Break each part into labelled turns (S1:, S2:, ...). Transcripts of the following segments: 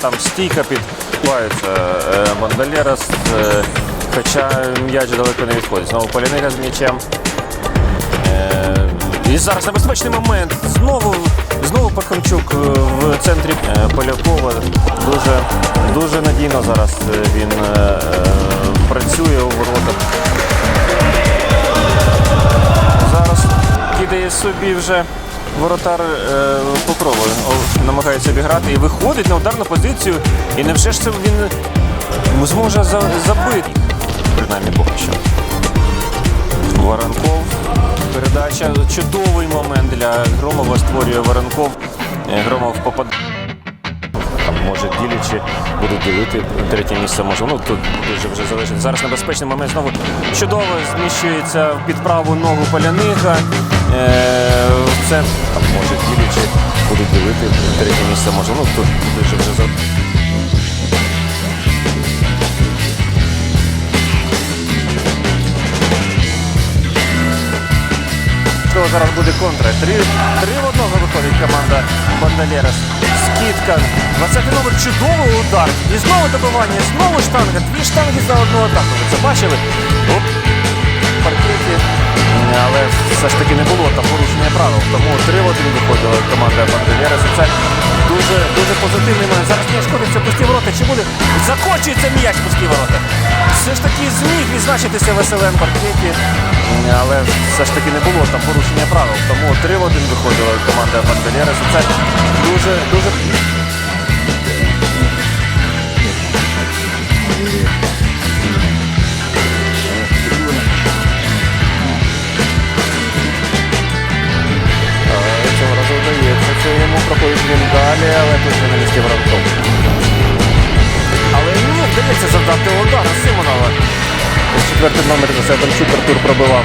S1: там стійка підбивається. Бандалєрас, е, хоча м'яч далеко не відходить. Знову Полінига з м'ячем. Е, І зараз небезпечний момент. Знову, знову Пахомчук е, в центрі е, Полякова. Дуже, дуже надійно зараз е, він е, е, працює у воротах. Зараз кидає собі вже воротар е, Покровою. О, Намагається обіграти і виходить на ударну позицію. І невже ж це він зможе за- забити? Принаймні поки що. Воронков. Передача. Чудовий момент для Громова створює Воронков. Е, Громов попадає. Може ділячи будуть ділити третє місце. Може, ну тут дуже вже залежить. Зараз небезпечний момент знову чудово зміщується під праву ногу Полянига. Е, це може ділячи будуть ділити третє місце. Ну тут дуже вже. Що зараз буде контра? Три, три в одного виходить команда Бандалєрас. Скидка. 20 номер чудовий удар. І знову добивання, знову штанга. Дві штанги за одну атаку. Ви це бачили? Все ж таки не було там порушення правил. Тому 3 в 1 виходила команда Бандалєрас. І це дуже, дуже позитивний момент. Зараз м'яч ходиться пусті ворота. Чи буде? Закочується м'яч пусті ворота. Все ж таки зміг відзначитися Веселен Паркеті. Але все ж таки не було там порушення правил. Тому 3 в 1 виходила команда Бандалєрас. І це дуже, дуже. Місці Воронков. Але йому вдається завдати удара Симонова. Четвертий номер за себе Артур пробивав.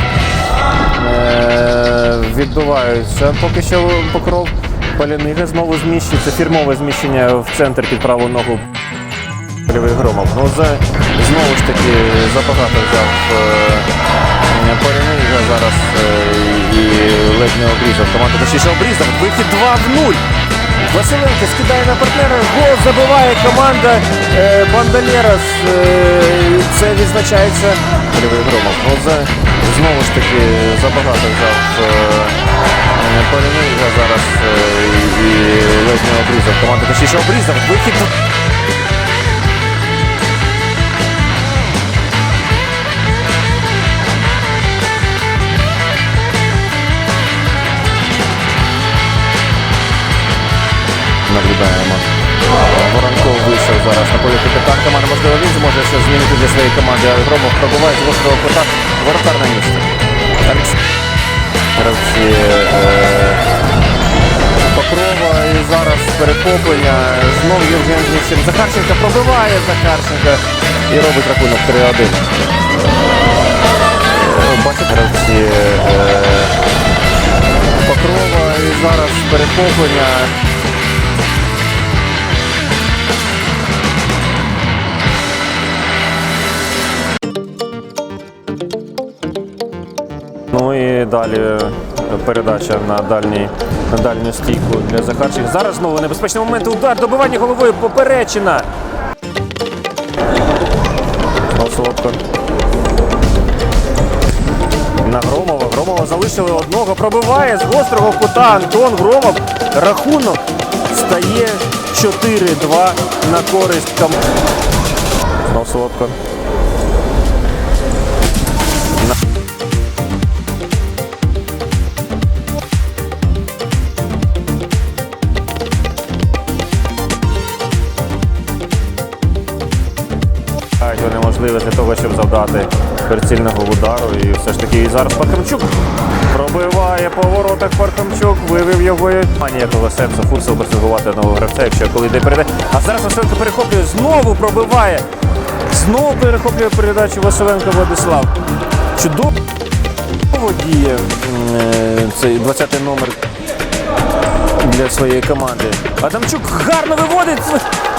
S1: Е, відбиваються поки що покров. Полянига знову зміщується. Фірмове зміщення в центр під праву ногу. Польовий Громов. Ну, за, знову ж таки забагато взяв е, зараз е, і ледь не обрізав. Команда точніше обрізав. Вихід 2 в 0. Василенко скидає на партнера, гол забиває команда е, Бандалєрас. Е, це відзначається Польовий Громов. Ну, знову ж таки забагато взяв Полянига зараз і ледь не обрізав. Команда точніше обрізав. Вихід зараз на полі капітан команди. Можливо, він зможе щось змінити для своєї команди. Але Громов пробуває з гострого кута. Воротар на місці. Гравці е, Покрова і зараз перехоплення. Знов Євген Зінчен. Захарченка пробиває Захарченка і робить рахунок 3-1. Е, Бачите, гравці е, Покрова і зараз перехоплення. Далі передача на, дальній, на дальню стійку для Захарченка. Зараз знову небезпечний момент. Удар, добивання головою поперечина. Солодко. На Громова. Громова залишили одного. Пробиває з гострого кута Антон Громов. Рахунок стає 4-2 на користь. Знову Солодко. Можливість щоб завдати прицільного удару. І все ж таки і зараз Пархамчук пробиває по воротах Пархамчук, вивів його. Немає ніякого сенсу Фурсел пресингувати одного гравця, якщо коли йде передача. А зараз Василенко перехоплює, знову пробиває. Знову перехоплює передачу Василенко Владислав. Чудово діє е, цей 20-й номер для своєї команди. Адамчук гарно виводить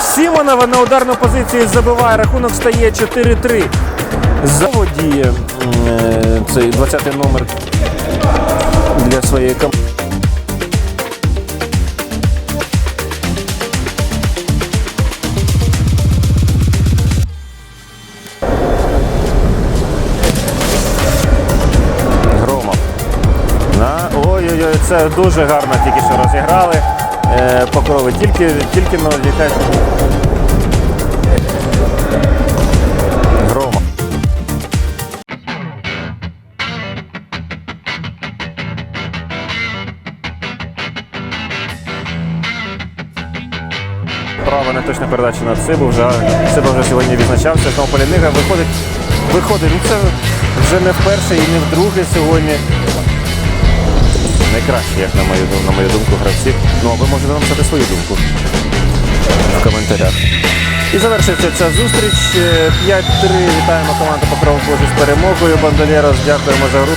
S1: Сімонова на ударну позицію забиває. Рахунок стає 4-3. Заводіє е, цей 20-й номер для своєї команди. Ой-ой-ой, дуже гарно тільки що розіграли. Е, покрови. Тільки, тільки ну, якась грома. Право на точну передачу на Цибу. Вже Циба вже сьогодні відзначався. Знову Полянига виходить. Виходить. Ну це вже не вперше і не вдруге сьогодні. Найкраще, як на мою, на мою думку, гравці. Ну, а ви можете написати свою думку в коментарях. І завершується ця зустріч. Е, 5-3. Вітаємо команду Покров Божий з перемогою. Бандолєрос. Дякуємо за гру.